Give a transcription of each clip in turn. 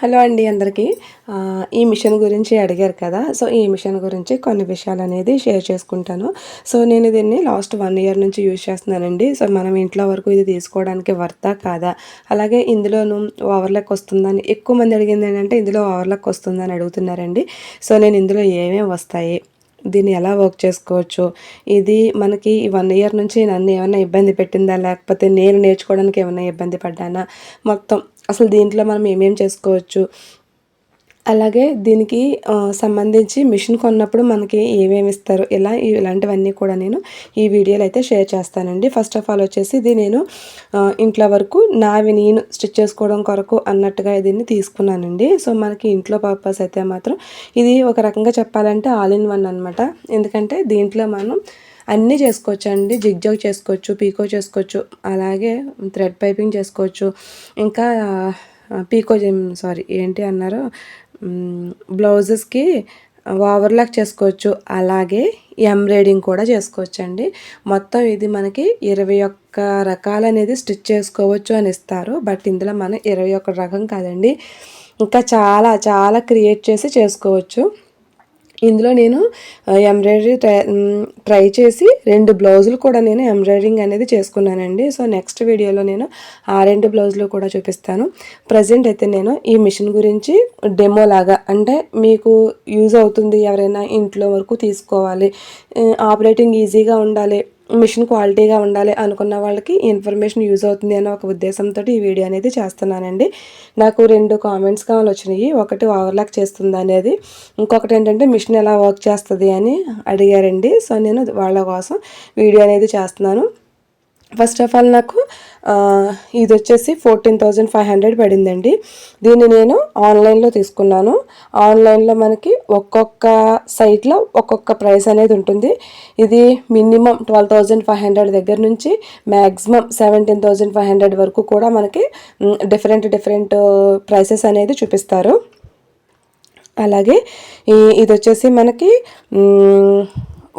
Hello అండి అందరికీ. ఈ మిషన్ గురించి అడిగారు కదా. సో ఈ మిషన్ గురించి కొన్ని విషయాలు అనేది షేర్ చేసుకుంటాను. సో నేను దీన్ని లాస్ట్ వన్ ఇయర్ నుంచి యూజ్ చేస్తున్నానండి. సో మనం ఇంట్లో వరకు ఇది తీసుకోవడానికి వర్తా కాదా? అలాగే ఇందులోను ఓవర్లెక్ వస్తుందని ఎక్కువ మంది అడిగింది ఏంటంటే ఇందులో ఓవర్లెక్ వస్తుందని అడుగుతున్నారండి. సో నేను ఇందులో ఏమేమి వస్తాయి? దీన్ని ఎలా వర్క్ చేసుకోవచ్చు? ఇది మనకి వన్ ఇయర్ నుంచి నన్ను ఏమైనా ఇబ్బంది పెట్టిందా? లేకపోతే నేను నేర్చుకోవడానికి ఏమైనా ఇబ్బంది పడ్డానా? మొత్తం అసలు దీంట్లో మనం ఏమేమి చేసుకోవచ్చు? అలాగే దీనికి సంబంధించి మిషన్ కొన్నప్పుడు మనకి ఏమేమి ఇస్తారు? ఇలా ఇలాంటివన్నీ కూడా నేను ఈ వీడియోలో అయితే షేర్ చేస్తానండి. ఫస్ట్ ఆఫ్ ఆల్ వచ్చేసి ఇది నేను ఇంట్లో వరకు నావి నేను స్టిచ్ చేసుకోవడం కొరకు అన్నట్టుగా దీన్ని తీసుకున్నానండి. సో మనకి ఇంట్లో పర్పస్ అయితే మాత్రం ఇది ఒక రకంగా చెప్పాలంటే ఆల్ ఇన్ వన్ అనమాట ఎందుకంటే దీంట్లో మనం అన్నీ చేసుకోవచ్చు అండి జిగ్జాగ్ చేసుకోవచ్చు పీకో చేసుకోవచ్చు అలాగే థ్రెడ్ పైపింగ్ చేసుకోవచ్చు. ఇంకా పీకో సారీ ఏంటి అన్నారు బ్లౌజెస్కి ఓవర్లాక్ చేసుకోవచ్చు. అలాగే ఎంబ్రాయిడింగ్ కూడా చేసుకోవచ్చు అండి మొత్తం ఇది మనకి ఇరవై ఒక్క రకాలు అనేది స్టిచ్ చేసుకోవచ్చు అని ఇస్తారు. బట్ ఇందులో మనం ఇరవై ఒక్క రకం కాదండి. ఇంకా చాలా చాలా క్రియేట్ చేసి చేసుకోవచ్చు. ఇందులో నేను ఎంబ్రాయిడరీ ట్రై చేసి రెండు బ్లౌజులు కూడా నేను ఎంబ్రాయిడరింగ్ అనేది చేసుకున్నానండి. సో నెక్స్ట్ వీడియోలో నేను ఆ రెండు బ్లౌజులు కూడా చూపిస్తాను. ప్రజెంట్ అయితే నేను ఈ మిషన్ గురించి డెమో లాగా అంటే మీకు యూజ్ అవుతుంది ఎవరైనా ఇంట్లో వరకు తీసుకోవాలి. ఆపరేటింగ్ ఈజీగా ఉండాలి మిషన్ క్వాలిటీగా ఉండాలి అనుకున్న వాళ్ళకి ఇన్ఫర్మేషన్ యూజ్ అవుతుంది అనే ఒక ఉద్దేశంతో ఈ వీడియో అనేది చేస్తున్నానండి. నాకు రెండు కామెంట్స్ కావాలి వచ్చినాయి. ఒకటి ఓవర్లాక్ చేస్తుంది అనేది ఇంకొకటి ఏంటంటే మిషన్ ఎలా వర్క్ చేస్తుంది అని అడిగారండి. సో నేను వాళ్ళ కోసం వీడియో అనేది చేస్తున్నాను. ఫస్ట్ ఆఫ్ ఆల్ నాకు ఇది వచ్చేసి ఫోర్టీన్ థౌజండ్ ఫైవ్ హండ్రెడ్ పడిందండి. దీన్ని నేను ఆన్లైన్లో తీసుకున్నాను. ఆన్లైన్లో మనకి ఒక్కొక్క సైట్లో ఒక్కొక్క ప్రైస్ అనేది ఉంటుంది. ఇది minimum twelve thousand five hundred దగ్గర నుంచి maximum seventeen thousand five hundred వరకు కూడా మనకి డిఫరెంట్ డిఫరెంట్ ప్రైసెస్ అనేది చూపిస్తారు. అలాగే ఇది వచ్చేసి మనకి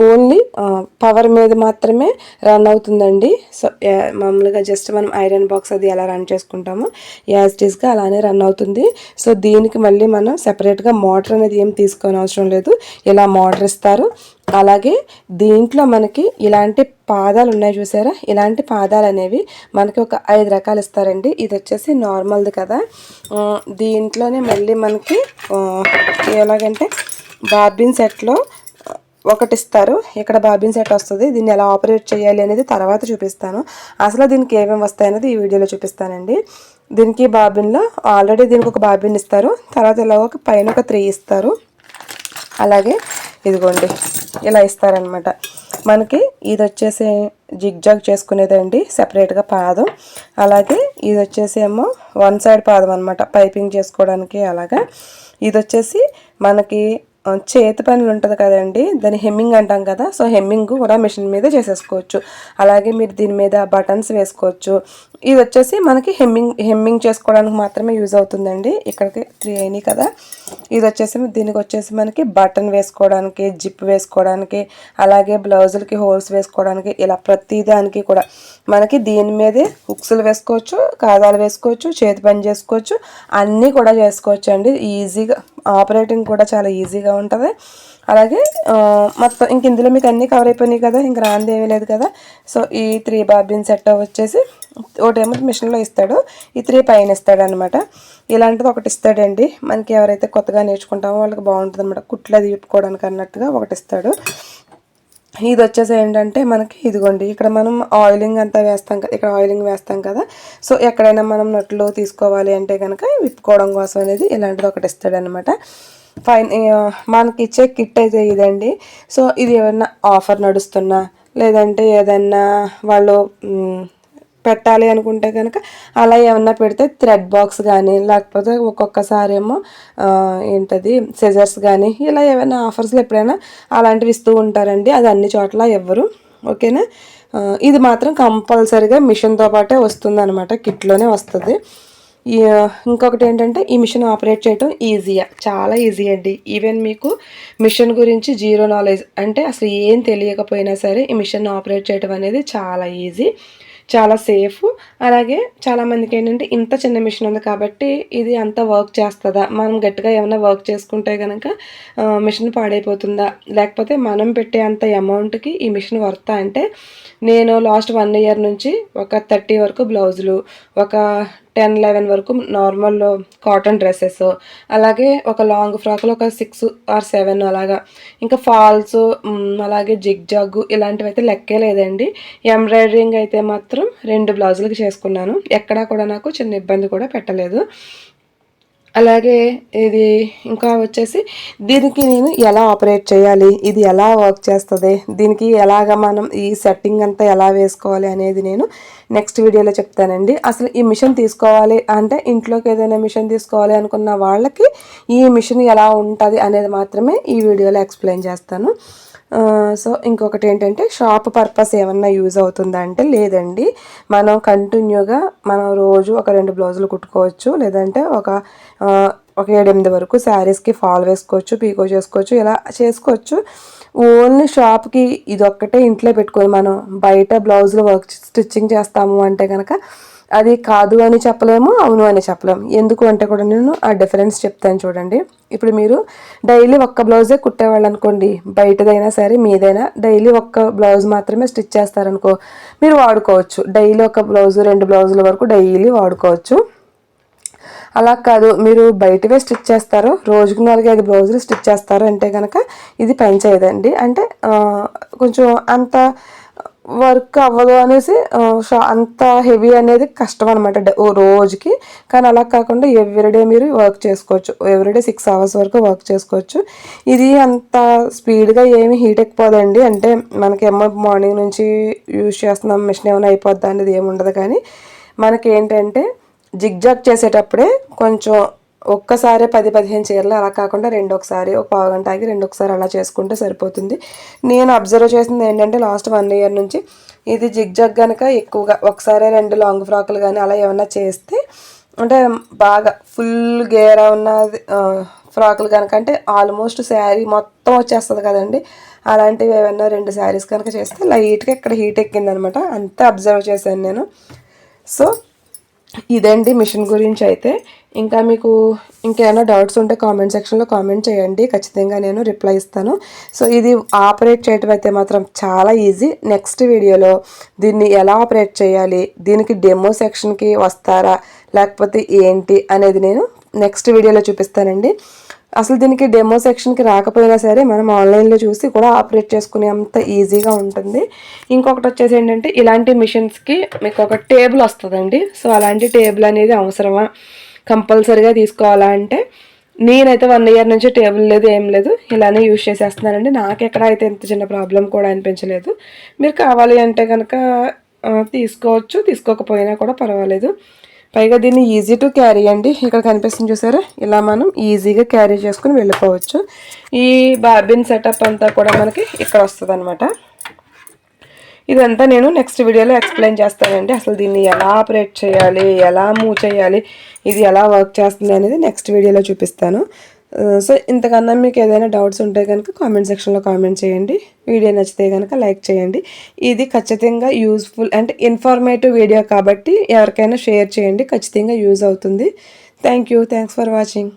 ఓన్లీ పవర్ మీద మాత్రమే రన్ అవుతుందండి. సో మామూలుగా జస్ట్ మనం ఐరన్ బాక్స్ అది ఎలా రన్ చేసుకుంటామో యాజ్ టీస్గా అలానే రన్ అవుతుంది. సో దీనికి మళ్ళీ మనం సెపరేట్గా మోటార్ అనేది ఏం తీసుకోని అవసరం లేదు. ఇలా మోటార్ ఇస్తారు. అలాగే దీంట్లో మనకి ఇలాంటి పాదాలు ఉన్నాయి చూసారా? ఇలాంటి పాదాలు అనేవి మనకి ఒక ఐదు రకాలు ఇస్తారండి. ఇది వచ్చేసి నార్మల్ది కదా. దీంట్లోనే మళ్ళీ మనకి ఎలాగంటే బార్బిన్ సెట్లో ఒకటి ఇస్తారు ఇక్కడ బాబిన్ సెట్ వస్తుంది దీన్ని ఎలా ఆపరేట్ చేయాలి అనేది తర్వాత చూపిస్తాను. అసలు దీనికి ఏమేమి వస్తాయి అనేది ఈ వీడియోలో చూపిస్తానండి. దీనికి బాబిన్లో ఆల్రెడీ దీనికి ఒక బాబిన్ ఇస్తారు. తర్వాత ఇలా ఒక పైన ఒక త్రీ ఇస్తారు. అలాగే ఇదిగోండి ఇలా ఇస్తారనమాట మనకి ఇది వచ్చేసి జిగ్ జాగ్ చేసుకునేదండి సెపరేట్గా పాదం. అలాగే ఇది వచ్చేసి ఏమో వన్ సైడ్ పాదం అనమాట పైపింగ్ చేసుకోవడానికి అలాగా. ఇది వచ్చేసి మనకి చేతి పనులు ఉంటుంది కదండి దాన్ని హెమ్మింగ్ అంటాం కదా సో హెమ్మింగ్ కూడా మిషన్ మీద చేసేసుకోవచ్చు. అలాగే మీరు దీని మీద బటన్స్ వేసుకోవచ్చు ఇది వచ్చేసి మనకి హెమ్మింగ్ హెమ్మింగ్ చేసుకోవడానికి మాత్రమే యూజ్ అవుతుందండి. ఇక్కడికి త్రీ అయినాయి కదా. ఇది వచ్చేసి దీనికి వచ్చేసి మనకి బటన్ వేసుకోవడానికి జిప్ వేసుకోవడానికి అలాగే బ్లౌజులకి హోల్స్ వేసుకోవడానికి ఇలా ప్రతిదానికి కూడా మనకి దీని మీదే హుక్స్లు వేసుకోవచ్చు కాదాలు వేసుకోవచ్చు చేతి పని చేసుకోవచ్చు అన్నీ కూడా చేసుకోవచ్చు అండి. ఈజీగా ఆపరేటింగ్ కూడా చాలా ఈజీగా ఉంటుంది. అలాగే మొత్తం ఇంక ఇందులో మీకు అన్నీ కవర్ అయిపోయినాయి కదా ఇంక రాంది ఏమీ లేదు కదా. సో ఈ త్రీ బాబిన్ సెట్ వచ్చేసి ఒకటేమో మిషన్లో ఇస్తాడు. ఈ త్రీ పైన ఇస్తాడు అనమాట ఇలాంటిది ఒకటి ఇస్తాడండి. మనకి ఎవరైతే కొత్తగా నేర్చుకుంటామో వాళ్ళకి బాగుంటుంది అనమాట కుట్లు అది విప్పుకోవడానికి అన్నట్టుగా ఒకటి ఇస్తాడు. ఇది వచ్చేసి ఏంటంటే మనకి ఇదిగోండి. ఇక్కడ మనం ఆయిలింగ్ అంతా వేస్తాం కదా ఇక్కడ ఆయిలింగ్ వేస్తాం కదా. సో ఎక్కడైనా మనం నట్లు తీసుకోవాలి అంటే కనుక విప్పుకోవడం కోసం అనేది ఇలాంటిది ఒకటి ఇస్తాడనమాట ఫైన్ మనకి ఇచ్చే కిట్ అయితే ఇదండి. సో ఇది ఏమన్నా ఆఫర్ నడుస్తున్నా? లేదంటే ఏదన్నా వాళ్ళు పెట్టాలి అనుకుంటే కనుక అలా ఏమన్నా పెడితే థ్రెడ్ బాక్స్ కానీ లేకపోతే ఒక్కొక్కసారి ఏమో ఏంటది సెజర్స్ కానీ ఇలా ఏమైనా ఆఫర్స్లో ఎప్పుడైనా అలాంటివి ఇస్తూ ఉంటారండి. అది అన్ని చోట్ల ఎవ్వరు ఓకేనా? ఇది మాత్రం కంపల్సరీగా మిషన్తో పాటే వస్తుంది అనమాట కిట్లోనే వస్తుంది. ఇంకొకటి ఏంటంటే ఈ మిషన్ ఆపరేట్ చేయడం ఈజీయా చాలా ఈజీ అండి. ఈవెన్ మీకు మిషన్ గురించి జీరో నాలెడ్జ్ అంటే అసలు ఏం తెలియకపోయినా సరే ఈ మిషన్ ఆపరేట్ చేయడం అనేది చాలా ఈజీ. చాలా సేఫ్. అలాగే చాలామందికి ఏంటంటే ఇంత చిన్న మిషన్ ఉంది కాబట్టి ఇది అంత వర్క్ చేస్తుందా? మనం గట్టిగా ఏమైనా వర్క్ చేసుకుంటే కనుక మిషన్ పాడైపోతుందా? లేకపోతే మనం పెట్టే అంత అమౌంట్కి ఈ మిషన్ వర్తా? అంటే నేను లాస్ట్ వన్ ఇయర్ నుంచి ఒక థర్టీ వరకు బ్లౌజులు ఒక టెన్ లెవెన్ వరకు నార్మల్ కాటన్ డ్రెస్సెస్. అలాగే ఒక లాంగ్ ఫ్రాక్లో ఒక సిక్స్ ఆర్ సెవెన్ అలాగా. ఇంకా ఫాల్స్ అలాగే జిగ్ జాగ్ ఇలాంటివి అయితే లెక్కే లేదండి. ఎంబ్రాయిడరింగ్ అయితే మాత్రం రెండు బ్లౌజులకి చేసుకున్నాను. ఎక్కడా కూడా నాకు చిన్న ఇబ్బంది కూడా పెట్టలేదు. అలాగే ఇది ఇంకా వచ్చేసి దీనికి నేను ఎలా ఆపరేట్ చేయాలి? ఇది ఎలా వర్క్ చేస్తుంది? దీనికి ఎలాగ మనం ఈ సెట్టింగ్ అంతా ఎలా వేసుకోవాలి అనేది నేను నెక్స్ట్ వీడియోలో చెప్తానండి. అసలు ఈ మిషన్ తీసుకోవాలి అంటే ఇంట్లోకి ఏదైనా మిషన్ తీసుకోవాలి అనుకున్న వాళ్ళకి ఈ మిషన్ ఎలా ఉంటుంది అనేది మాత్రమే ఈ వీడియోలో ఎక్స్ప్లెయిన్ చేస్తాను. సో ఇంకొకటి ఏంటంటే షాప్ పర్పస్ ఏమన్నా యూజ్ అవుతుందా అంటే లేదండి. మనం కంటిన్యూగా మనం రోజు ఒక రెండు బ్లౌజులు కుట్టుకోవచ్చు లేదంటే ఒక ఒక ఏడెనిమిది వరకు శారీస్కి ఫాల్ వేసుకోవచ్చు పీకో చేసుకోవచ్చు ఇలా చేసుకోవచ్చు. ఓన్లీ షాప్కి ఇదొక్కటే ఇంట్లో పెట్టుకొని మనం బయట బ్లౌజులు వర్క్ స్టిచ్చింగ్ చేస్తాము అంటే కనుక అది కాదు అని చెప్పలేము అవును అని చెప్పలేము. ఎందుకు అంటే కూడా నేను ఆ డిఫరెన్స్ చెప్తాను చూడండి. ఇప్పుడు మీరు డైలీ ఒక్క బ్లౌజే కుట్టేవాళ్ళు అనుకోండి బయటదైనా సరే మీదైనా డైలీ ఒక్క బ్లౌజ్ మాత్రమే స్టిచ్ చేస్తారనుకో మీరు వాడుకోవచ్చు. డైలీ ఒక బ్లౌజ్ రెండు బ్లౌజుల వరకు డైలీ వాడుకోవచ్చు. అలా కాదు మీరు బయటవే స్టిచ్ చేస్తారు. రోజుకు నాలుగు ఐదు బ్లౌజులు స్టిచ్ చేస్తారు అంటే కనుక ఇది పని చేయదండి. అంటే కొంచెం అంత వర్క్ అవ్వదు అనేసి అంత హెవీ అనేది కష్టం అనమాట రోజుకి. కానీ అలా కాకుండా ఎవ్రీడే మీరు వర్క్ చేసుకోవచ్చు. ఎవ్రీడే సిక్స్ అవర్స్ వరకు వర్క్ చేసుకోవచ్చు. ఇది అంత స్పీడ్గా ఏమి హీట్ ఎక్కిపోదండి. అంటే మనకి ఏమో మార్నింగ్ నుంచి యూజ్ చేస్తున్నాం మిషన్ ఏమైనా అయిపోద్దా అనేది ఏమి ఉండదు. కానీ మనకి ఏంటంటే జిగ్జాగ్ చేసేటప్పుడే కొంచెం ఒక్కసారి పది పదిహేను చీరలు అలా కాకుండా రెండు ఒకసారి ఒక పావు గంట ఆగి రెండు ఒకసారి అలా చేసుకుంటే సరిపోతుంది. నేను అబ్జర్వ్ చేసింది ఏంటంటే లాస్ట్ వన్ ఇయర్ నుంచి ఇది జిగ్జాగ్ కనుక ఎక్కువగా ఒకసారి రెండు లాంగ్ ఫ్రాకులు కానీ అలా ఏమన్నా చేస్తే అంటే బాగా ఫుల్ గేరా ఉన్నది ఫ్రాకులు కనుక అంటే ఆల్మోస్ట్ శారీ మొత్తం వచ్చేస్తుంది కదండి. అలాంటివి ఏమన్నా రెండు శారీస్ కనుక చేస్తే లైట్గా ఇక్కడ హీట్ ఎక్కిందనమాట. అంతే అబ్జర్వ్ చేశాను నేను. సో ఇదండి మిషన్ గురించి అయితే ఇంకా మీకు ఇంకేమైనా డౌట్స్ ఉంటే కామెంట్ సెక్షన్లో కామెంట్ చేయండి. ఖచ్చితంగా నేను రిప్లై ఇస్తాను. సో ఇది ఆపరేట్ చేయటం అయితే మాత్రం చాలా ఈజీ. నెక్స్ట్ వీడియోలో దీన్ని ఎలా ఆపరేట్ చేయాలి దీనికి డెమో సెక్షన్కి వస్తారా లేకపోతే ఏంటి అనేది నేను నెక్స్ట్ వీడియోలో చూపిస్తానండి. అసలు దీనికి డెమో సెక్షన్కి రాకపోయినా సరే మనం ఆన్లైన్లో చూసి కూడా ఆపరేట్ చేసుకునే అంత ఈజీగా ఉంటుంది. ఇంకొకటి వచ్చేసి ఏంటంటే ఇలాంటి మిషన్స్కి మీకు ఒక టేబుల్ వస్తుందండి. సో అలాంటి టేబుల్ అనేది అవసరమా? కంపల్సరీగా తీసుకోవాలా అంటే నేనైతే వన్ ఇయర్ నుంచి టేబుల్ లేదు ఏం లేదు ఇలానే యూజ్ చేసేస్తున్నానండి. నాకు ఎక్కడ అయితే ఎంత చిన్న ప్రాబ్లం కూడా అనిపించలేదు. మీరు కావాలి అంటే కనుక తీసుకోవచ్చు తీసుకోకపోయినా కూడా పర్వాలేదు. పైగా దీన్ని ఈజీ టు క్యారీ అండి. ఇక్కడ కనిపిస్తుంది చూసారా? ఇలా మనం ఈజీగా క్యారీ చేసుకుని వెళ్ళిపోవచ్చు. ఈ బార్బిన్ సెటప్ అంతా కూడా మనకి ఇక్కడ వస్తుంది అనమాట ఇదంతా నేను నెక్స్ట్ వీడియోలో ఎక్స్ప్లెయిన్ చేస్తానండి. అసలు దీన్ని ఎలా ఆపరేట్ చేయాలి? ఎలా మూవ్ చేయాలి? ఇది ఎలా వర్క్ చేస్తుంది అనేది నెక్స్ట్ వీడియోలో చూపిస్తాను. సో ఇంతకన్నా మీకు ఏదైనా డౌట్స్ ఉంటే కనుక కామెంట్ సెక్షన్లో కామెంట్ చేయండి. వీడియో నచ్చితే కనుక లైక్ చేయండి. ఇది ఖచ్చితంగా యూస్ఫుల్ అంటే ఇన్ఫర్మేటివ్ వీడియో కాబట్టి ఎవరికైనా షేర్ చేయండి. ఖచ్చితంగా యూజ్ అవుతుంది. Thank you thanks for watching